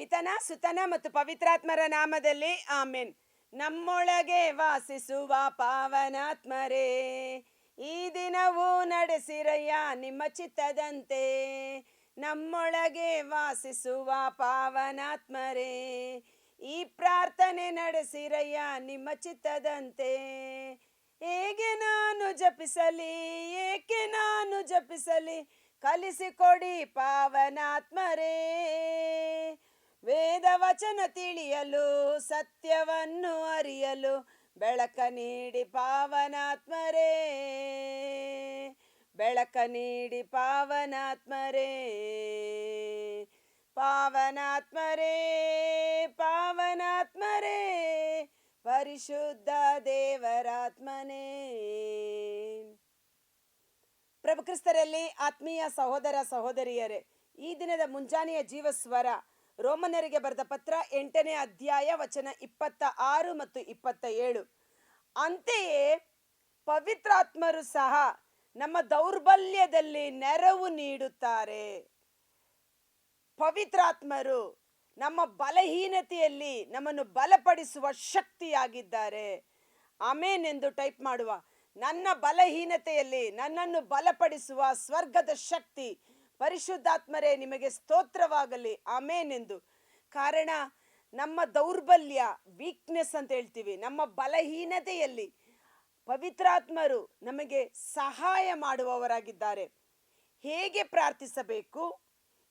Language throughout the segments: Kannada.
ಪಿತನ, ಸುತನ ಮತ್ತು ಪವಿತ್ರಾತ್ಮರ ನಾಮದಲ್ಲಿ ಆಮೇನ್. ನಮ್ಮೊಳಗೆ ವಾಸಿಸುವ ಪಾವನಾತ್ಮರೇ, ಈ ದಿನವೂ ನಡೆಸಿರಯ್ಯ ನಿಮ್ಮ ಚಿತ್ತದಂತೆ. ನಮ್ಮೊಳಗೆ ವಾಸಿಸುವ ಪಾವನಾತ್ಮರೇ, ಈ ಪ್ರಾರ್ಥನೆ ನಡೆಸಿರಯ್ಯ ನಿಮ್ಮ ಚಿತ್ತದಂತೆ. ಹೇಗೆ ನಾನು ಜಪಿಸಲಿ, ಏಕೆ ನಾನು ಜಪಿಸಲಿ, ಕಲಿಸಿಕೊಡಿ ಪಾವನಾತ್ಮರೇ ವಚನ ತಿಳಿಯಲು, ಸತ್ಯವನ್ನು ಅರಿಯಲು ಬೆಳಕ ನೀಡಿ ಪಾವನಾತ್ಮರೇ. ಬೆಳಕ ನೀಡಿ ಪಾವನಾತ್ಮರೇ. ಪಾವನಾತ್ಮರೇ ಪಾವನಾತ್ಮರೇ. ಪರಿಶುದ್ಧ ದೇವರಾತ್ಮನೇ. ಪ್ರಭು ಕ್ರಿಸ್ತರಲ್ಲಿ ಆತ್ಮೀಯ ಸಹೋದರ ಸಹೋದರಿಯರೇ, ಈ ದಿನದ ಮುಂಜಾನೆಯ ಜೀವಸ್ವರ ರೋಮನರಿಗೆ ಬರೆದ ಪತ್ರ ಎಂಟನೇ ಅಧ್ಯಾಯ ವಚನ ಇಪ್ಪತ್ತ ಆರು ಮತ್ತು ಇಪ್ಪತ್ತ ಏಳು. ಅಂತೆಯೇ ಪವಿತ್ರಾತ್ಮರು ಸಹ ನಮ್ಮ ದೌರ್ಬಲ್ಯದಲ್ಲಿ ನೆರವು ನೀಡುತ್ತಾರೆ. ಪವಿತ್ರಾತ್ಮರು ನಮ್ಮ ಬಲಹೀನತೆಯಲ್ಲಿ ನಮ್ಮನ್ನು ಬಲಪಡಿಸುವ ಶಕ್ತಿಯಾಗಿದ್ದಾರೆ. ಆಮೇನ್ ಎಂದು ಟೈಪ್ ಮಾಡುವ. ನನ್ನ ಬಲಹೀನತೆಯಲ್ಲಿ ನನ್ನನ್ನು ಬಲಪಡಿಸುವ ಸ್ವರ್ಗದ ಶಕ್ತಿ ಪರಿಶುದ್ಧಾತ್ಮರೇ, ನಿಮಗೆ ಸ್ತೋತ್ರವಾಗಲಿ. ಆಮೇನ್ ಎಂದು. ಕಾರಣ, ನಮ್ಮ ದೌರ್ಬಲ್ಯ ವೀಕ್ನೆಸ್ ಅಂತ ಹೇಳ್ತೀವಿ. ನಮ್ಮ ಬಲಹೀನತೆಯಲ್ಲಿ ಪವಿತ್ರಾತ್ಮರು ನಮಗೆ ಸಹಾಯ ಮಾಡುವವರಾಗಿದ್ದಾರೆ. ಹೇಗೆ ಪ್ರಾರ್ಥಿಸಬೇಕು?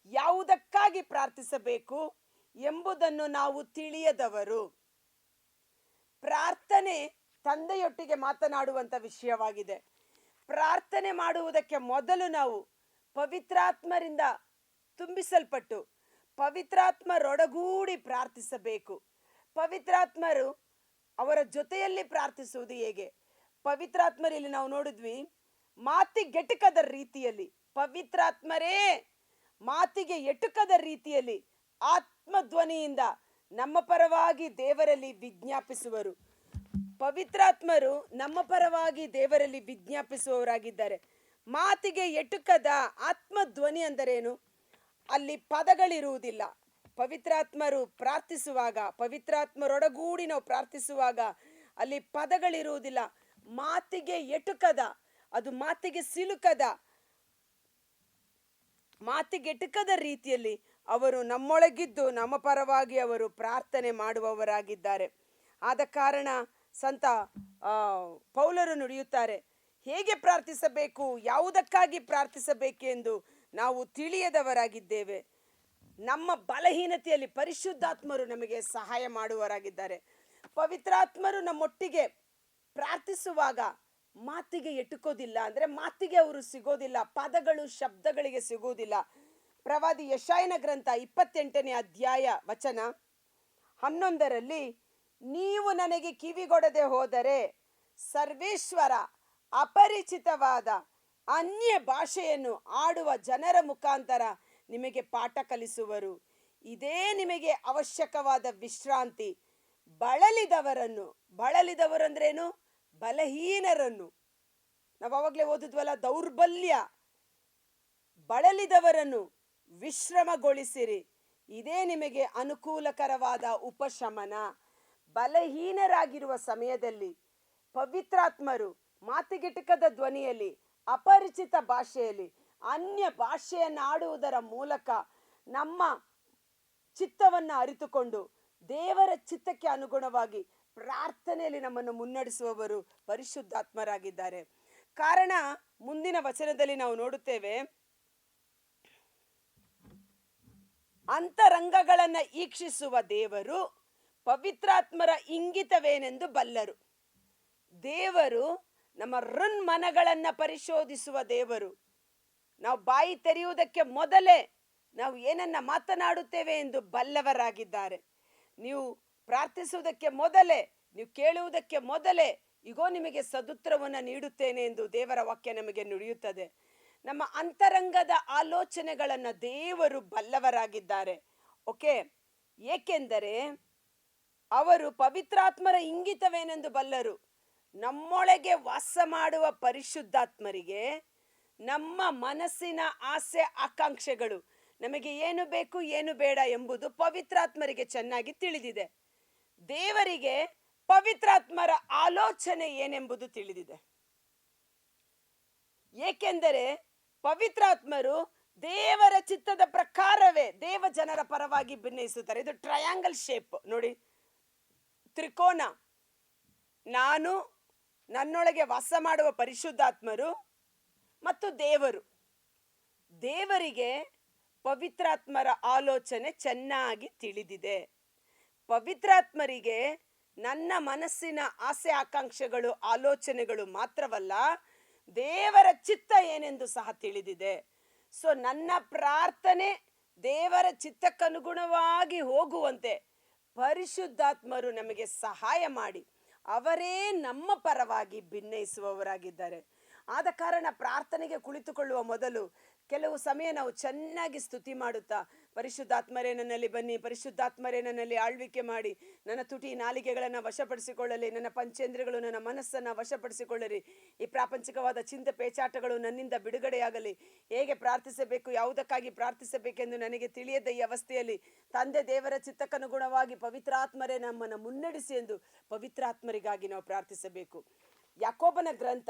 ಯಾವುದಕ್ಕಾಗಿ ಪ್ರಾರ್ಥಿಸಬೇಕು? ಎಂಬುದನ್ನು ನಾವು ತಿಳಿಯದವರು. ಪ್ರಾರ್ಥನೆ ತಂದೆಯೊಟ್ಟಿಗೆ ಮಾತನಾಡುವಂಥ ವಿಷಯವಾಗಿದೆ. ಪ್ರಾರ್ಥನೆ ಮಾಡುವುದಕ್ಕೆ ಮೊದಲು ನಾವು ಪವಿತ್ರಾತ್ಮರಿಂದ ತುಂಬಿಸಲ್ಪಟ್ಟು ಪವಿತ್ರಾತ್ಮರೊಡಗೂಡಿ ಪ್ರಾರ್ಥಿಸಬೇಕು. ಪವಿತ್ರಾತ್ಮರು ಅವರ ಜೊತೆಯಲ್ಲಿ ಪ್ರಾರ್ಥಿಸುವುದು ಹೇಗೆ? ಪವಿತ್ರಾತ್ಮರಲ್ಲಿ ನಾವು ನೋಡಿದ್ವಿ ಮಾತಿಗೆಟಕದ ರೀತಿಯಲ್ಲಿ, ಪವಿತ್ರಾತ್ಮರೇ, ಮಾತಿಗೆ ಎಟುಕದ ರೀತಿಯಲ್ಲಿ ಆತ್ಮಧ್ವನಿಯಿಂದ ನಮ್ಮ ಪರವಾಗಿ ದೇವರಲ್ಲಿ ವಿಜ್ಞಾಪಿಸುವರು. ಪವಿತ್ರಾತ್ಮರು ನಮ್ಮ ಪರವಾಗಿ ದೇವರಲ್ಲಿ ವಿಜ್ಞಾಪಿಸುವವರಾಗಿದ್ದಾರೆ. ಮಾತಿಗೆ ಎಟುಕದ ಆತ್ಮಧ್ವನಿ ಅಂದರೇನು? ಅಲ್ಲಿ ಪದಗಳಿರುವುದಿಲ್ಲ. ಪವಿತ್ರಾತ್ಮರು ಪ್ರಾರ್ಥಿಸುವಾಗ, ಪವಿತ್ರಾತ್ಮರೊಡಗೂಡಿ ನಾವು ಪ್ರಾರ್ಥಿಸುವಾಗ ಅಲ್ಲಿ ಪದಗಳಿರುವುದಿಲ್ಲ. ಮಾತಿಗೆ ಎಟುಕದ, ಅದು ಮಾತಿಗೆ ಸಿಲುಕದ ಮಾತಿಗೆಟುಕದ ರೀತಿಯಲ್ಲಿ ಅವರು ನಮ್ಮೊಳಗಿದ್ದು, ನಮ್ಮ ಪರವಾಗಿ ಅವರು ಪ್ರಾರ್ಥನೆ ಮಾಡುವವರಾಗಿದ್ದಾರೆ. ಆದ ಕಾರಣ ಸಂತ ಪೌಲರು ನುಡಿಯುತ್ತಾರೆ ಹೇಗೆ ಪ್ರಾರ್ಥಿಸಬೇಕು, ಯಾವುದಕ್ಕಾಗಿ ಪ್ರಾರ್ಥಿಸಬೇಕೆಂದು ನಾವು ತಿಳಿಯದವರಾಗಿದ್ದೇವೆ. ನಮ್ಮ ಬಲಹೀನತೆಯಲ್ಲಿ ಪರಿಶುದ್ಧಾತ್ಮರು ನಮಗೆ ಸಹಾಯ ಮಾಡುವವರಾಗಿದ್ದಾರೆ. ಪವಿತ್ರಾತ್ಮರು ನಮ್ಮೊಟ್ಟಿಗೆ ಪ್ರಾರ್ಥಿಸುವಾಗ ಮಾತಿಗೆ ಎಟುಕೋದಿಲ್ಲ. ಅಂದರೆ ಮಾತಿಗೆ ಅವರು ಸಿಗೋದಿಲ್ಲ, ಪದಗಳು, ಶಬ್ದಗಳಿಗೆ ಸಿಗೋದಿಲ್ಲ. ಪ್ರವಾದಿ ಯಶಾಯನ ಗ್ರಂಥ ಇಪ್ಪತ್ತೆಂಟನೇ ಅಧ್ಯಾಯ ವಚನ ಹನ್ನೊಂದರಲ್ಲಿ, ನೀವು ನನಗೆ ಕಿವಿಗೊಡದೆ ಹೋದರೆ ಸರ್ವೇಶ್ವರ ಅಪರಿಚಿತವಾದ ಅನ್ಯ ಭಾಷೆಯನ್ನು ಆಡುವ ಜನರ ಮುಖಾಂತರ ನಿಮಗೆ ಪಾಠ ಕಲಿಸುವರು. ಇದೇ ನಿಮಗೆ ಅವಶ್ಯಕವಾದ ವಿಶ್ರಾಂತಿ. ಬಳಲಿದವರನ್ನು ಬಳಲಿದವರಂದ್ರೇನು ಬಲಹೀನರನ್ನು. ನಾವು ಅವಾಗಲೇ ಓದಿದ್ವಲ್ಲ, ದೌರ್ಬಲ್ಯ. ಬಳಲಿದವರನ್ನು ವಿಶ್ರಮಗೊಳಿಸಿರಿ. ಇದೇ ನಿಮಗೆ ಅನುಕೂಲಕರವಾದ ಉಪಶಮನ. ಬಲಹೀನರಾಗಿರುವ ಸಮಯದಲ್ಲಿ ಪವಿತ್ರಾತ್ಮರು ಮಾತಿಗೆಟಕದ ಧ್ವನಿಯಲ್ಲಿ, ಅಪರಿಚಿತ ಭಾಷೆಯಲ್ಲಿ, ಅನ್ಯ ಭಾಷೆಯನ್ನು ಆಡುವುದರ ಮೂಲಕ ನಮ್ಮ ಚಿತ್ತವನ್ನು ಅರಿತುಕೊಂಡು, ದೇವರ ಚಿತ್ತಕ್ಕೆ ಅನುಗುಣವಾಗಿ ಪ್ರಾರ್ಥನೆಯಲ್ಲಿ ನಮ್ಮನ್ನು ಮುನ್ನಡೆಸುವವರು ಪರಿಶುದ್ಧಾತ್ಮರಾಗಿದ್ದಾರೆ. ಕಾರಣ ಮುಂದಿನ ವಚನದಲ್ಲಿ ನಾವು ನೋಡುತ್ತೇವೆ, ಅಂತರಂಗಗಳನ್ನು ಈಕ್ಷಿಸುವ ದೇವರು ಪವಿತ್ರಾತ್ಮರ ಇಂಗಿತವೇನೆಂದು ಬಲ್ಲರು. ದೇವರು ನಮ್ಮ ಋನ್ ಮನಗಳನ್ನು ಪರಿಶೋಧಿಸುವ ದೇವರು. ನಾವು ಬಾಯಿ ತೆರೆಯುವುದಕ್ಕೆ ಮೊದಲೇ ನಾವು ಏನನ್ನ ಮಾತನಾಡುತ್ತೇವೆ ಎಂದು ಬಲ್ಲವರಾಗಿದ್ದಾರೆ. ನೀವು ಪ್ರಾರ್ಥಿಸುವುದಕ್ಕೆ ಮೊದಲೇ, ನೀವು ಕೇಳುವುದಕ್ಕೆ ಮೊದಲೇ ಇಗೋ ನಿಮಗೆ ಸದುತ್ರವನ್ನು ನೀಡುತ್ತೇನೆ ಎಂದು ದೇವರ ವಾಕ್ಯ ನಮಗೆ ನುಡಿಯುತ್ತದೆ. ನಮ್ಮ ಅಂತರಂಗದ ಆಲೋಚನೆಗಳನ್ನು ದೇವರು ಬಲ್ಲವರಾಗಿದ್ದಾರೆ. ಓಕೆ? ಏಕೆಂದರೆ ಅವರು ಪವಿತ್ರಾತ್ಮರ ಇಂಗಿತವೇನೆಂದು ಬಲ್ಲರು. ನಮ್ಮೊಳಗೆ ವಾಸ ಮಾಡುವ ಪರಿಶುದ್ಧಾತ್ಮರಿಗೆ ನಮ್ಮ ಮನಸ್ಸಿನ ಆಸೆ ಆಕಾಂಕ್ಷೆಗಳು ನಮಗೆ ಏನು ಬೇಕು ಏನು ಬೇಡ ಎಂಬುದು ಪವಿತ್ರಾತ್ಮರಿಗೆ ಚೆನ್ನಾಗಿ ತಿಳಿದಿದೆ. ದೇವರಿಗೆ ಪವಿತ್ರಾತ್ಮರ ಆಲೋಚನೆ ಏನೆಂಬುದು ತಿಳಿದಿದೆ. ಏಕೆಂದರೆ ಪವಿತ್ರಾತ್ಮರು ದೇವರ ಚಿತ್ತದ ಪ್ರಕಾರವೇ ದೇವ ಜನರ ಪರವಾಗಿ ಭಿನ್ನಯಿಸುತ್ತಾರೆ ಇದು ಟ್ರಯಾಂಗಲ್ ಶೇಪ್ ನೋಡಿ, ತ್ರಿಕೋನ. ನಾನು ನನ್ನೊಳಗೆ ವಾಸ ಮಾಡುವ ಪರಿಶುದ್ಧಾತ್ಮರು ಮತ್ತು ದೇವರು. ದೇವರಿಗೆ ಪವಿತ್ರಾತ್ಮರ ಆಲೋಚನೆ ಚೆನ್ನಾಗಿ ತಿಳಿದಿದೆ. ಪವಿತ್ರಾತ್ಮರಿಗೆ ನನ್ನ ಮನಸ್ಸಿನ ಆಸೆ ಆಕಾಂಕ್ಷೆಗಳು ಆಲೋಚನೆಗಳು ಮಾತ್ರವಲ್ಲ, ದೇವರ ಚಿತ್ತ ಏನೆಂದು ಸಹ ತಿಳಿದಿದೆ. ಸೊ, ನನ್ನ ಪ್ರಾರ್ಥನೆ ದೇವರ ಚಿತ್ತಕ್ಕನುಗುಣವಾಗಿ ಹೋಗುವಂತೆ ಪರಿಶುದ್ಧಾತ್ಮರು ನಮಗೆ ಸಹಾಯ ಮಾಡಿ. ಅವರೇ ನಮ್ಮ ಪರವಾಗಿ ಭಿನ್ನಯಿಸುವವರಾಗಿದ್ದಾರೆ ಆದ ಕಾರಣ ಪ್ರಾರ್ಥನೆಗೆ ಕುಳಿತುಕೊಳ್ಳುವ ಮೊದಲು ಕೆಲವು ಸಮಯ ನಾವು ಚೆನ್ನಾಗಿ ಸ್ತುತಿ ಮಾಡುತ್ತಾ ಪರಿಶುದ್ಧಾತ್ಮರೇ ನನ್ನಲ್ಲಿ ಬನ್ನಿ, ಪರಿಶುದ್ಧಾತ್ಮರೇ ನನ್ನಲ್ಲಿ ಆಳ್ವಿಕೆ ಮಾಡಿ. ನನ್ನ ತುಟಿ ನಾಲಿಗೆಗಳನ್ನು ವಶಪಡಿಸಿಕೊಳ್ಳಲಿ, ನನ್ನ ಪಂಚೇಂದ್ರಗಳು ನನ್ನ ಮನಸ್ಸನ್ನು ವಶಪಡಿಸಿಕೊಳ್ಳಲಿ. ಈ ಪ್ರಾಪಂಚಿಕವಾದ ಚಿಂತೆ ಪೇಚಾಟಗಳು ನನ್ನಿಂದ ಬಿಡುಗಡೆಯಾಗಲಿ. ಹೇಗೆ ಪ್ರಾರ್ಥಿಸಬೇಕು, ಯಾವುದಕ್ಕಾಗಿ ಪ್ರಾರ್ಥಿಸಬೇಕೆಂದು ನನಗೆ ತಿಳಿಯದ ಈ ಅವಸ್ಥೆಯಲ್ಲಿ. ತಂದೆ ದೇವರ ಚಿತ್ತಕ್ಕನುಗುಣವಾಗಿ ಪವಿತ್ರಾತ್ಮರೇ ನಮ್ಮನ್ನು ಮುನ್ನಡೆಸಿ ಎಂದು ಪವಿತ್ರಾತ್ಮರಿಗಾಗಿ ನಾವು ಪ್ರಾರ್ಥಿಸಬೇಕು. ಯಾಕೋಬನ ಗ್ರಂಥ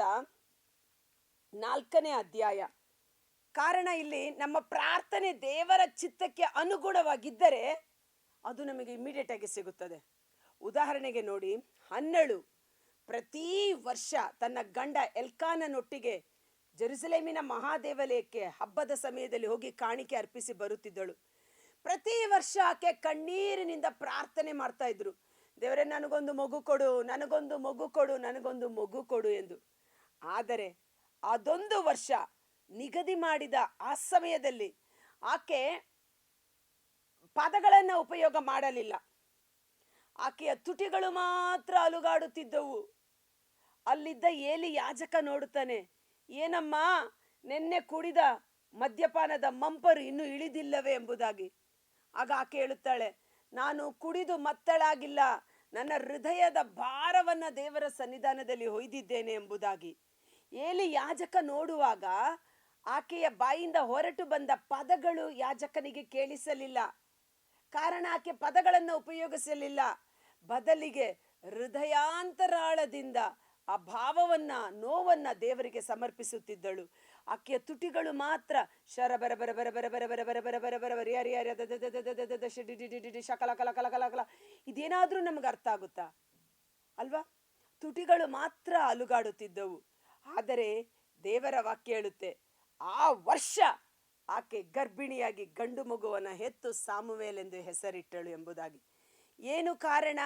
ನಾಲ್ಕನೇ ಅಧ್ಯಾಯ. ಕಾರಣ ಇಲ್ಲಿ ನಮ್ಮ ಪ್ರಾರ್ಥನೆ ದೇವರ ಚಿತ್ತಕ್ಕೆ ಅನುಗುಣವಾಗಿದ್ದರೆ ಅದು ನಮಗೆ ಇಮಿಡಿಯೇಟ್ ಆಗಿ ಸಿಗುತ್ತದೆ. ಉದಾಹರಣೆಗೆ ನೋಡಿ ಹನ್ನಳು ಪ್ರತಿ ವರ್ಷ ತನ್ನ ಗಂಡ ಎಲ್ಕಾನನೊಟ್ಟಿಗೆ ಜೆರುಸಲೇಮಿನ ಮಹಾದೇವಾಲಯಕ್ಕೆ ಹಬ್ಬದ ಸಮಯದಲ್ಲಿ ಹೋಗಿ ಕಾಣಿಕೆ ಅರ್ಪಿಸಿ ಬರುತ್ತಿದ್ದಳು. ಪ್ರತಿ ವರ್ಷ ಆಕೆ ಕಣ್ಣೀರಿನಿಂದ ಪ್ರಾರ್ಥನೆ ಮಾಡ್ತಾ ಇದ್ರು. ದೇವರೇ, ನನಗೊಂದು ಮಗು ಕೊಡು, ನನಗೊಂದು ಮಗು ಕೊಡು, ನನಗೊಂದು ಮಗು ಕೊಡು ಎಂದು. ಆದರೆ ಅದೊಂದು ವರ್ಷ ನಿಗದಿ ಮಾಡಿದ ಆ ಸಮಯದಲ್ಲಿ ಆಕೆ ಪದಗಳನ್ನು ಉಪಯೋಗ ಮಾಡಲಿಲ್ಲ. ಆಕೆಯ ತುಟಿಗಳು ಮಾತ್ರ ಅಲುಗಾಡುತ್ತಿದ್ದವು. ಅಲ್ಲಿದ್ದ ಏಲಿ ಯಾಜಕ ನೋಡುತ್ತಾನೆ, ಏನಮ್ಮ, ನಿನ್ನೆ ಕುಡಿದ ಮದ್ಯಪಾನದ ಮಂಪರು ಇನ್ನೂ ಇಳಿದಿಲ್ಲವೇ? ಎಂಬುದಾಗಿ. ಆಗ ಆಕೆ ಹೇಳುತ್ತಾಳೆ, ನಾನು ಕುಡಿದು ಮತ್ತಳಾಗಿಲ್ಲ, ನನ್ನ ಹೃದಯದ ಭಾರವನ್ನು ದೇವರ ಸನ್ನಿಧಾನದಲ್ಲಿ ಹೊಯ್ದಿದ್ದೇನೆ ಎಂಬುದಾಗಿ. ಏಲಿ ಯಾಜಕ ನೋಡುವಾಗ ಆಕೆಯ ಬಾಯಿಂದ ಹೊರಟು ಬಂದ ಪದಗಳು ಯಾಜಕನಿಗೆ ಕೇಳಿಸಲಿಲ್ಲ ಕಾರಣ ಆಕೆ ಪದಗಳನ್ನು ಉಪಯೋಗಿಸಲಿಲ್ಲ ಬದಲಿಗೆ ಹೃದಯಾಂತರಾಳದಿಂದ ಆ ಭಾವವನ್ನ ನೋವನ್ನ ದೇವರಿಗೆ ಸಮರ್ಪಿಸುತ್ತಿದ್ದಳು ಆಕೆಯ ತುಟಿಗಳು ಮಾತ್ರ ಶರ ಬರ ಬರ ಬರ ಬರ ಬರ ಬರ ಬರ ಬರ ಬರ ಬರ ಬರ ಯಾರಿ ಯಾರಿ ಡಿ ಶಕಲ ಕಲ ಕಲ ಕಲ ಕಲ ಇದೇನಾದ್ರೂ ನಮಗೆ ಅರ್ಥ ಆಗುತ್ತಾ ಅಲ್ವಾ ತುಟಿಗಳು ಮಾತ್ರ ಅಲುಗಾಡುತ್ತಿದ್ದವು ಆದರೆ ದೇವರ ವಾಕ್ಯ ಹೇಳುತ್ತೆ ಆ ವರ್ಷ ಆಕೆ ಗರ್ಭಿಣಿಯಾಗಿ ಗಂಡು ಮಗುವನ್ನು ಹೆತ್ತು ಸಾಮುವೇಲೆಂದು ಹೆಸರಿಟ್ಟಳು ಎಂಬುದಾಗಿ. ಏನು ಕಾರಣ?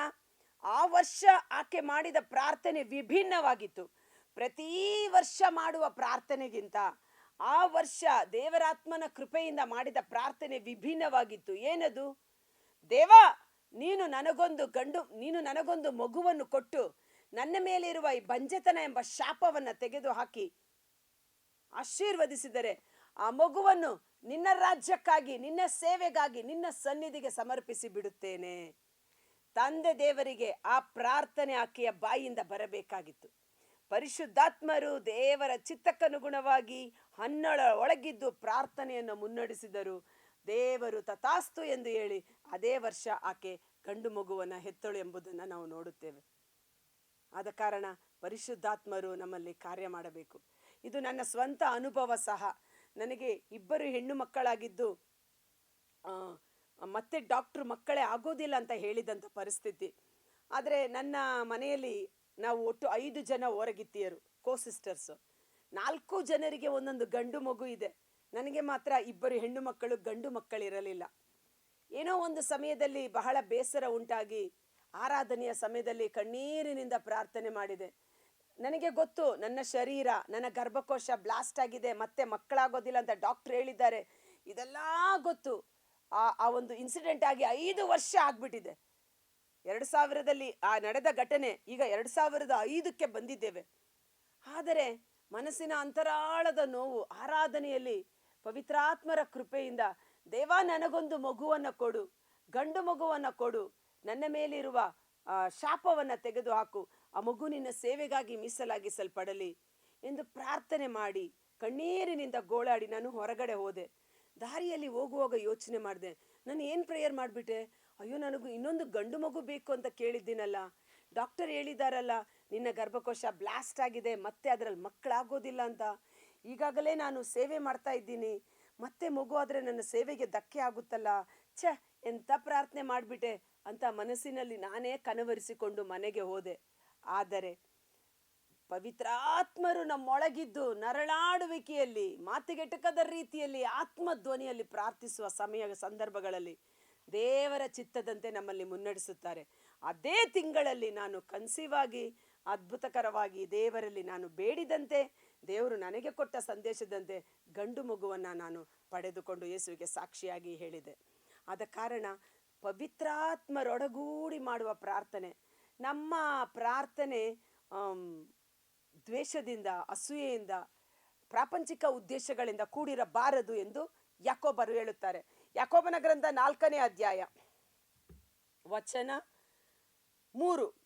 ಆ ವರ್ಷ ಆಕೆ ಮಾಡಿದ ಪ್ರಾರ್ಥನೆ ವಿಭಿನ್ನವಾಗಿತ್ತು. ಪ್ರತಿ ವರ್ಷ ಮಾಡುವ ಪ್ರಾರ್ಥನೆಗಿಂತ ಆ ವರ್ಷ ದೇವರಾತ್ಮನ ಕೃಪೆಯಿಂದ ಮಾಡಿದ ಪ್ರಾರ್ಥನೆ ವಿಭಿನ್ನವಾಗಿತ್ತು. ಏನದು? ದೇವ, ನೀನು ನನಗೊಂದು ಗಂಡು, ನೀನು ನನಗೊಂದು ಮಗುವನ್ನು ಕೊಟ್ಟು ನನ್ನ ಮೇಲಿರುವ ಈ ಬಂಜೆತನ ಎಂಬ ಶಾಪವನ್ನ ತೆಗೆದು ಹಾಕಿ ಆಶೀರ್ವದಿಸಿದರೆ. ಆ ಮಗುವನ್ನು ನಿನ್ನ ರಾಜ್ಯಕ್ಕಾಗಿ, ನಿನ್ನ ಸೇವೆಗಾಗಿ, ನಿನ್ನ ಸನ್ನಿಧಿಗೆ ಸಮರ್ಪಿಸಿ ಬಿಡುತ್ತೇನೆ. ತಂದೆ ದೇವರಿಗೆ ಆ ಪ್ರಾರ್ಥನೆ ಆಕೆಯ ಬಾಯಿಯಿಂದ ಬರಬೇಕಾಗಿತ್ತು. ಪರಿಶುದ್ಧಾತ್ಮರು ದೇವರ ಚಿತ್ತಕ್ಕನುಗುಣವಾಗಿ ಹನ್ನಳ ಒಳಗಿದ್ದು ಪ್ರಾರ್ಥನೆಯನ್ನು ಮುನ್ನಡೆಸಿದರು. ದೇವರು ತಥಾಸ್ತು ಎಂದು ಹೇಳಿ ಅದೇ ವರ್ಷ ಆಕೆ ಗಂಡು ಮಗುವನ್ನು ಹೆತ್ತಳು ಎಂಬುದನ್ನು ನಾವು ನೋಡುತ್ತೇವೆ. ಆದ ಕಾರಣ ಪರಿಶುದ್ಧಾತ್ಮರು ನಮ್ಮಲ್ಲಿ ಕಾರ್ಯ ಮಾಡಬೇಕು. ಇದು ನನ್ನ ಸ್ವಂತ ಅನುಭವ ಸಹ. ನನಗೆ ಇಬ್ಬರು ಹೆಣ್ಣು ಮಕ್ಕಳಾಗಿದ್ದು ಮತ್ತೆ ಡಾಕ್ಟ್ರು ಮಕ್ಕಳೇ ಆಗೋದಿಲ್ಲ ಅಂತ ಹೇಳಿದಂಥ ಪರಿಸ್ಥಿತಿ. ಆದರೆ ನನ್ನ ಮನೆಯಲ್ಲಿ ನಾವು ಒಟ್ಟು ಐದು ಜನ ಹೊರಗಿತ್ತಿಯರು ಕೋ ಸಿಸ್ಟರ್ಸು ನಾಲ್ಕು ಜನರಿಗೆ ಒಂದೊಂದು ಗಂಡು ಮಗು ಇದೆ. ನನಗೆ ಮಾತ್ರ ಇಬ್ಬರು ಹೆಣ್ಣು ಮಕ್ಕಳು, ಗಂಡು ಮಕ್ಕಳಿರಲಿಲ್ಲ. ಏನೋ ಒಂದು ಸಮಯದಲ್ಲಿ ಬಹಳ ಬೇಸರ ಉಂಟಾಗಿ, ಆರಾಧನೆಯ ಸಮಯದಲ್ಲಿ ಕಣ್ಣೀರಿನಿಂದ ಪ್ರಾರ್ಥನೆ ಮಾಡಿದೆ. ನನಗೆ ಗೊತ್ತು ನನ್ನ ಶರೀರ ನನ್ನ ಗರ್ಭಕೋಶ ಬ್ಲಾಸ್ಟ್ ಆಗಿದೆ ಮತ್ತೆ ಮಕ್ಕಳಾಗೋದಿಲ್ಲ ಅಂತ ಡಾಕ್ಟರ್ ಹೇಳಿದ್ದಾರೆ. ಇದೆಲ್ಲ ಗೊತ್ತು. ಆ ಆ ಒಂದು ಇನ್ಸಿಡೆಂಟ್ ಆಗಿ ಐದು ವರ್ಷ ಆಗ್ಬಿಟ್ಟಿದೆ. ಎರಡು ಸಾವಿರದಲ್ಲಿ ಆ ನಡೆದ ಘಟನೆ ಈಗ ಎರಡು ಸಾವಿರದ ಐದಕ್ಕೆ ಬಂದಿದ್ದೇವೆ. ಆದರೆ ಮನಸ್ಸಿನ ಅಂತರಾಳದ ನೋವು ಆರಾಧನೆಯಲ್ಲಿ ಪವಿತ್ರಾತ್ಮರ ಕೃಪೆಯಿಂದ ದೇವ ನನಗೊಂದು ಮಗುವನ್ನು ಕೊಡು ಗಂಡು ಮಗುವನ್ನ ಕೊಡು ನನ್ನ ಮೇಲಿರುವ ಆ, ತೆಗೆದುಹಾಕು ತೆಗೆದು ಹಾಕು ಆ ಮಗು ನಿನ್ನ ಸೇವೆಗಾಗಿ ಮೀಸಲಾಗಿಸಲ್ಪಡಲಿ ಎಂದು ಪ್ರಾರ್ಥನೆ ಮಾಡಿ ಕಣ್ಣೀರಿನಿಂದ ಗೋಳಾಡಿ ನಾನು ಹೊರಗಡೆ ಹೋದೆ. ದಾರಿಯಲ್ಲಿ ಹೋಗುವಾಗ ಯೋಚನೆ ಮಾಡಿದೆ, ನಾನು ಏನು ಪ್ರೇಯರ್ ಮಾಡಿಬಿಟ್ಟೆ? ಅಯ್ಯೋ, ನನಗೂ ಇನ್ನೊಂದು ಗಂಡು ಮಗು ಬೇಕು ಅಂತ ಕೇಳಿದ್ದೀನಲ್ಲ. ಡಾಕ್ಟರ್ ಹೇಳಿದಾರಲ್ಲ, ನಿನ್ನ ಗರ್ಭಕೋಶ ಬ್ಲಾಸ್ಟ್ ಆಗಿದೆ, ಮತ್ತೆ ಅದರಲ್ಲಿ ಮಕ್ಕಳಾಗೋದಿಲ್ಲ ಅಂತ. ಈಗಾಗಲೇ ನಾನು ಸೇವೆ ಮಾಡ್ತಾ ಇದ್ದೀನಿ. ಮತ್ತೆ ಮಗು ಆದರೆ ನನ್ನ ಸೇವೆಗೆ ಧಕ್ಕೆ ಆಗುತ್ತಲ್ಲ. ಛೆ ಎಂಥ ಪ್ರಾರ್ಥನೆ ಮಾಡಿಬಿಟ್ಟೆ? ಅಂತ ಮನಸ್ಸಿನಲ್ಲಿ ನಾನೇ ಕನವರಿಸಿಕೊಂಡು ಮನೆಗೆ ಹೋದೆ. ಆದರೆ ಪವಿತ್ರಾತ್ಮರು ನಮ್ಮೊಳಗಿದ್ದು ನರಳಾಡುವಿಕೆಯಲ್ಲಿ ಮಾತಿಗೆಟಕದ ರೀತಿಯಲ್ಲಿ, ಆತ್ಮಧ್ವನಿಯಲ್ಲಿ ಪ್ರಾರ್ಥಿಸುವ ಸಮಯ ಸಂದರ್ಭಗಳಲ್ಲಿ ದೇವರ ಚಿತ್ತದಂತೆ ನಮ್ಮಲ್ಲಿ ಮುನ್ನಡೆಸುತ್ತಾರೆ. ಅದೇ ತಿಂಗಳಲ್ಲಿ ನಾನು ಕನ್ಸೀವ್ ಅದ್ಭುತಕರವಾಗಿ ದೇವರಲ್ಲಿ ನಾನು ಬೇಡಿದಂತೆ, ದೇವರು ನನಗೆ ಕೊಟ್ಟ ಸಂದೇಶದಂತೆ ಗಂಡು ಮಗುವನ್ನು ನಾನು ಪಡೆದುಕೊಂಡು ಯೇಸುವಿಗೆ ಸಾಕ್ಷಿಯಾಗಿ ಹೇಳಿದೆ. ಆದ ಕಾರಣ ಪವಿತ್ರಾತ್ಮರೊಡಗೂಡಿ ಮಾಡುವ ಪ್ರಾರ್ಥನೆ ನಮ್ಮ ಪ್ರಾರ್ಥನೆ ದ್ವೇಷದಿಂದ, ಅಸೂಯೆಯಿಂದ, ಪ್ರಾಪಂಚಿಕ ಉದ್ದೇಶಗಳಿಂದ ಕೂಡಿರಬಾರದು ಎಂದು ಯಾಕೋಬರು ಹೇಳುತ್ತಾರೆ. ಯಾಕೋಬನ ಗ್ರಂಥ ನಾಲ್ಕನೇ ಅಧ್ಯಾಯ. ವಚನ ಮೂರು.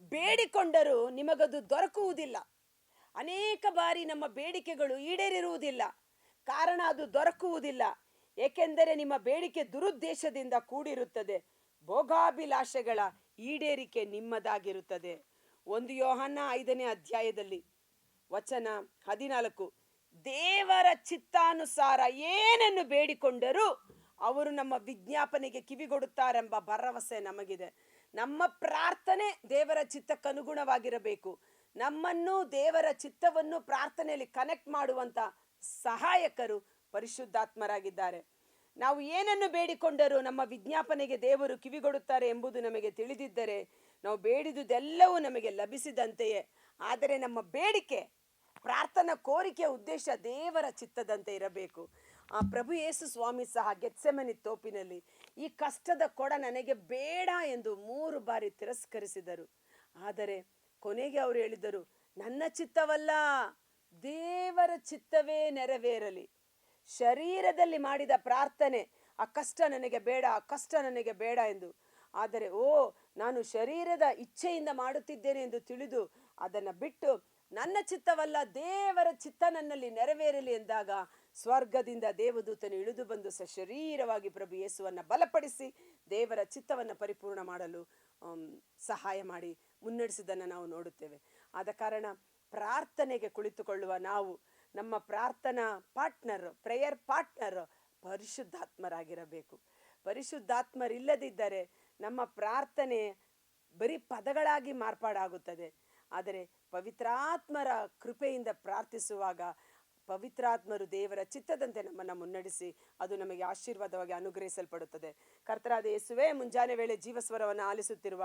ಬೇಡಿಕೊಂಡರೂ ನಿಮಗದು ದೊರಕುವುದಿಲ್ಲ. ಅನೇಕ ಬಾರಿ ನಮ್ಮ ಬೇಡಿಕೆಗಳು ಈಡೇರಿರುವುದಿಲ್ಲ. ಕಾರಣ ಅದು ದೊರಕುವುದಿಲ್ಲ. ಏಕೆಂದರೆ ನಿಮ್ಮ ಬೇಡಿಕೆ ದುರುದ್ದೇಶದಿಂದ ಕೂಡಿರುತ್ತದೆ. ಭೋಗಾಭಿಲಾಷೆಗಳ ಈಡೇರಿಕೆ ನಿಮ್ಮದಾಗಿರುತ್ತದೆ. ಒಂದು ಯೋಹನ್ನ ಐದನೇ ಅಧ್ಯಾಯದಲ್ಲಿ ವಚನ ಹದಿನಾಲ್ಕು. ದೇವರ ಚಿತ್ತಾನುಸಾರ ಏನನ್ನು ಬೇಡಿಕೊಂಡರೂ ಅವರು ನಮ್ಮ ವಿಜ್ಞಾಪನೆಗೆ ಕಿವಿಗೊಡುತ್ತಾರೆಂಬ ಭರವಸೆ ನಮಗಿದೆ. ನಮ್ಮ ಪ್ರಾರ್ಥನೆ ದೇವರ ಚಿತ್ತಕ್ಕನುಗುಣವಾಗಿರಬೇಕು. ನಮ್ಮನ್ನು ದೇವರ ಚಿತ್ತವನ್ನು ಪ್ರಾರ್ಥನೆಯಲ್ಲಿ ಕನೆಕ್ಟ್ ಮಾಡುವಂಥ ಸಹಾಯಕರು ಪರಿಶುದ್ಧಾತ್ಮರಾಗಿದ್ದಾರೆ. ನಾವು ಏನನ್ನು ಬೇಡಿಕೊಂಡರೂ ನಮ್ಮ ವಿಜ್ಞಾಪನೆಗೆ ದೇವರು ಕಿವಿಗೊಡುತ್ತಾರೆ ಎಂಬುದು ನಮಗೆ ತಿಳಿದಿದ್ದರೆ ನಾವು ಬೇಡಿದುದೆಲ್ಲವೂ ನಮಗೆ ಲಭಿಸಿದಂತೆಯೇ. ಆದರೆ ನಮ್ಮ ಬೇಡಿಕೆ, ಪ್ರಾರ್ಥನಾ ಕೋರಿಕೆಯ ಉದ್ದೇಶ ದೇವರ ಚಿತ್ತದಂತೆ ಇರಬೇಕು. ಆ ಪ್ರಭು ಯೇಸು ಸ್ವಾಮಿ ಸಹ ಗೆತ್ಸೆಮನಿ ತೋಪಿನಲ್ಲಿ ಈ ಕಷ್ಟದ ಕೊಡ ನನಗೆ ಬೇಡ ಎಂದು ಮೂರು ಬಾರಿ ತಿರಸ್ಕರಿಸಿದರು. ಆದರೆ ಕೊನೆಗೆ ಅವರು ಹೇಳಿದರು, ನನ್ನ ಚಿತ್ತವಲ್ಲ, ದೇವರ ಚಿತ್ತವೇ ನೆರವೇರಲಿ. ಶರೀರದಲ್ಲಿ ಮಾಡಿದ ಪ್ರಾರ್ಥನೆ, ಆ ಕಷ್ಟ ನನಗೆ ಬೇಡ, ಆ ಕಷ್ಟ ನನಗೆ ಬೇಡ ಎಂದು. ಆದರೆ, ಓ, ನಾನು ಶರೀರದ ಇಚ್ಛೆಯಿಂದ ಮಾಡುತ್ತಿದ್ದೇನೆ ಎಂದು ತಿಳಿದು ಅದನ್ನು ಬಿಟ್ಟು, ನನ್ನ ಚಿತ್ತವಲ್ಲ, ದೇವರ ಚಿತ್ತ ನನ್ನಲ್ಲಿ ನೆರವೇರಲಿ ಎಂದಾಗ ಸ್ವರ್ಗದಿಂದ ದೇವದೂತನು ಇಳಿದು ಬಂದು ಸಶರೀರವಾಗಿ ಪ್ರಭು ಯೇಸುವನ್ನು ಬಲಪಡಿಸಿ ದೇವರ ಚಿತ್ತವನ್ನು ಪರಿಪೂರ್ಣ ಮಾಡಲು ಸಹಾಯ ಮಾಡಿ ಮುನ್ನಡೆಸಿದ್ದನ್ನು ನಾವು ನೋಡುತ್ತೇವೆ. ಆದ ಕಾರಣ ಪ್ರಾರ್ಥನೆಗೆ ಕುಳಿತುಕೊಳ್ಳುವ ನಾವು ನಮ್ಮ ಪ್ರಾರ್ಥನಾ ಪಾರ್ಟ್ನರ್ ಪ್ರೇಯರ್ ಪಾರ್ಟ್ನರ್ ಪರಿಶುದ್ಧಾತ್ಮರಾಗಿರಬೇಕು. ಪರಿಶುದ್ಧಾತ್ಮರಿಲ್ಲದಿದ್ದರೆ ನಮ್ಮ ಪ್ರಾರ್ಥನೆ ಬರೀ ಪದಗಳಾಗಿ ಮಾರ್ಪಾಡಾಗುತ್ತದೆ. ಆದರೆ ಪವಿತ್ರಾತ್ಮರ ಕೃಪೆಯಿಂದ ಪ್ರಾರ್ಥಿಸುವಾಗ ಪವಿತ್ರಾತ್ಮರು ದೇವರ ಚಿತ್ತದಂತೆ ನಮ್ಮನ್ನು ಮುನ್ನಡೆಸಿ ಅದು ನಮಗೆ ಆಶೀರ್ವಾದವಾಗಿ ಅನುಗ್ರಹಿಸಲ್ಪಡುತ್ತದೆ. ಕರ್ತರಾದ ಯೇಸುವೆ, ಮುಂಜಾನೆ ವೇಳೆ ಜೀವಸ್ವರವನ್ನು ಆಲಿಸುತ್ತಿರುವ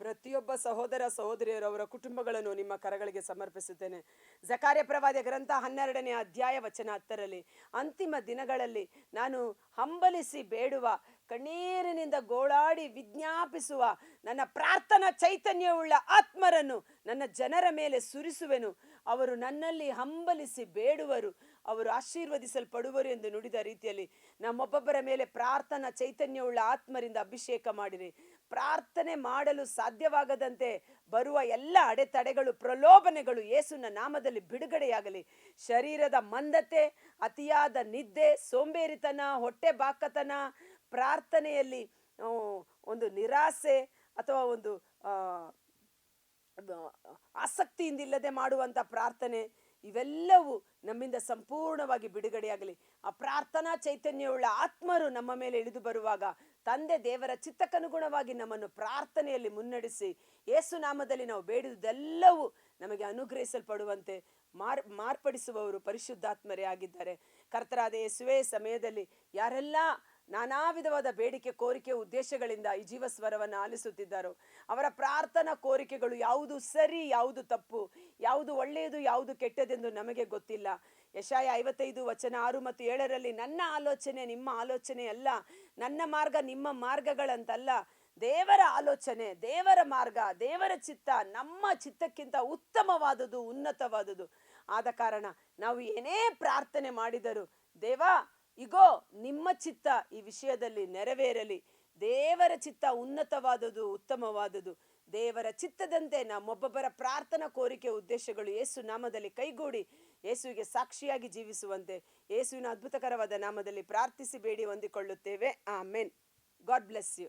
ಪ್ರತಿಯೊಬ್ಬ ಸಹೋದರ ಸಹೋದರಿಯರು ಅವರ ಕುಟುಂಬಗಳನ್ನು ನಿಮ್ಮ ಕರಗಳಿಗೆ ಸಮರ್ಪಿಸುತ್ತೇನೆ. ಜಕಾರ್ಯ ಪ್ರವಾದ ಗ್ರಂಥ ಹನ್ನೆರಡನೇ ಅಧ್ಯಾಯ ವಚನ ಹತ್ತರಲ್ಲಿ, ಅಂತಿಮ ದಿನಗಳಲ್ಲಿ ನಾನು ಹಂಬಲಿಸಿ ಬೇಡುವ, ಕಣ್ಣೀರಿನಿಂದ ಗೋಳಾಡಿ ವಿಜ್ಞಾಪಿಸುವ ನನ್ನ ಪ್ರಾರ್ಥನಾ ಚೈತನ್ಯವುಳ್ಳ ಆತ್ಮರನ್ನು ನನ್ನ ಜನರ ಮೇಲೆ ಸುರಿಸುವೆನು. ಅವರು ನನ್ನಲ್ಲಿ ಹಂಬಲಿಸಿ ಬೇಡುವರು, ಅವರು ಆಶೀರ್ವದಿಸಲ್ಪಡುವರು ಎಂದು ನುಡಿದ ರೀತಿಯಲ್ಲಿ ನಮ್ಮೊಬ್ಬೊಬ್ಬರ ಮೇಲೆ ಪ್ರಾರ್ಥನಾ ಚೈತನ್ಯವುಳ್ಳ ಆತ್ಮರಿಂದ ಅಭಿಷೇಕ ಮಾಡಿರಿ. ಪ್ರಾರ್ಥನೆ ಮಾಡಲು ಸಾಧ್ಯವಾಗದಂತೆ ಬರುವ ಎಲ್ಲ ಅಡೆತಡೆಗಳು, ಪ್ರಲೋಭನೆಗಳು ಯೇಸುನ ನಾಮದಲ್ಲಿ ಬಿಡುಗಡೆಯಾಗಲಿ. ಶರೀರದ ಮಂದತೆ, ಅತಿಯಾದ ನಿದ್ದೆ, ಸೋಂಬೇರಿತನ, ಹೊಟ್ಟೆ ಬಾಕತನ, ಪ್ರಾರ್ಥನೆಯಲ್ಲಿ ಒಂದು ನಿರಾಸೆ ಅಥವಾ ಒಂದು ಆಸಕ್ತಿಯಿಂದಿಲ್ಲದೆ ಮಾಡುವಂಥ ಪ್ರಾರ್ಥನೆ, ಇವೆಲ್ಲವೂ ನಮ್ಮಿಂದ ಸಂಪೂರ್ಣವಾಗಿ ಬಿಡುಗಡೆಯಾಗಲಿ. ಆ ಪ್ರಾರ್ಥನಾ ಚೈತನ್ಯವುಳ್ಳ ಆತ್ಮರು ನಮ್ಮ ಮೇಲೆ ಇಳಿದು ಬರುವಾಗ ತಂದೆ ದೇವರ ಚಿತ್ತಕ್ಕನುಗುಣವಾಗಿ ನಮ್ಮನ್ನು ಪ್ರಾರ್ಥನೆಯಲ್ಲಿ ಮುನ್ನಡೆಸಿ ಯೇಸು ನಾಮದಲ್ಲಿ ನಾವು ಬೇಡಿದುದೆಲ್ಲವೂ ನಮಗೆ ಅನುಗ್ರಹಿಸಲ್ಪಡುವಂತೆ ಮಾರ್, ಮಾರ್ಪಡಿಸುವವರು ಪರಿಶುದ್ಧಾತ್ಮರೇ ಆಗಿದ್ದಾರೆ. ಕರ್ತರಾದ ಯೇಸುವೆ ಸಮಯದಲ್ಲಿ ಯಾರೆಲ್ಲ ನಾನಾ ವಿಧವಾದ ಬೇಡಿಕೆ, ಕೋರಿಕೆ, ಉದ್ದೇಶಗಳಿಂದ ಈ ಜೀವಸ್ವರವನ್ನು ಆಲಿಸುತ್ತಿದ್ದಾರೋ, ಅವರ ಪ್ರಾರ್ಥನಾ ಕೋರಿಕೆಗಳು ಯಾವುದು ಸರಿ, ಯಾವುದು ತಪ್ಪು, ಯಾವುದು ಒಳ್ಳೆಯದು, ಯಾವುದು ಕೆಟ್ಟದೆಂದು ನಮಗೆ ಗೊತ್ತಿಲ್ಲ. ಯಶಾಯ ಐವತ್ತೈದು ವಚನ ಆರು ಮತ್ತು ಏಳರಲ್ಲಿ, ನನ್ನ ಆಲೋಚನೆ ನಿಮ್ಮ ಆಲೋಚನೆ ಅಲ್ಲ, ನನ್ನ ಮಾರ್ಗ ನಿಮ್ಮ ಮಾರ್ಗಗಳಂತಲ್ಲ. ದೇವರ ಆಲೋಚನೆ, ದೇವರ ಮಾರ್ಗ, ದೇವರ ಚಿತ್ತ, ನಮ್ಮ ಚಿತ್ತಕ್ಕಿಂತ ಉತ್ತಮವಾದುದು ಉನ್ನತವಾದುದು ಆದ ಕಾರಣ ನಾವು ಏನೇ ಪ್ರಾರ್ಥನೆ ಮಾಡಿದರೂ, ದೇವ, ಇಗೋ, ನಿಮ್ಮ ಚಿತ್ತ ಈ ವಿಷಯದಲ್ಲಿ ನೆರವೇರಲಿ. ದೇವರ ಚಿತ್ತ ಉನ್ನತವಾದುದು ಉತ್ತಮವಾದುದು ದೇವರ ಚಿತ್ತದಂತೆ ನಮ್ಮೊಬ್ಬೊಬ್ಬರ ಪ್ರಾರ್ಥನಾ ಕೋರಿಕೆ ಉದ್ದೇಶಗಳು ಯೇಸು ನಾಮದಲ್ಲಿ ಕೈಗೂಡಿ ಯೇಸುವಿಗೆ ಸಾಕ್ಷಿಯಾಗಿ ಜೀವಿಸುವಂತೆ ಯೇಸುವಿನ ಅದ್ಭುತಕರವಾದ ನಾಮದಲ್ಲಿ ಪ್ರಾರ್ಥಿಸಿ ಬೇಡಿ ಹೊಂದಿಕೊಳ್ಳುತ್ತೇವೆ. ಆಮೆನ್. God bless you.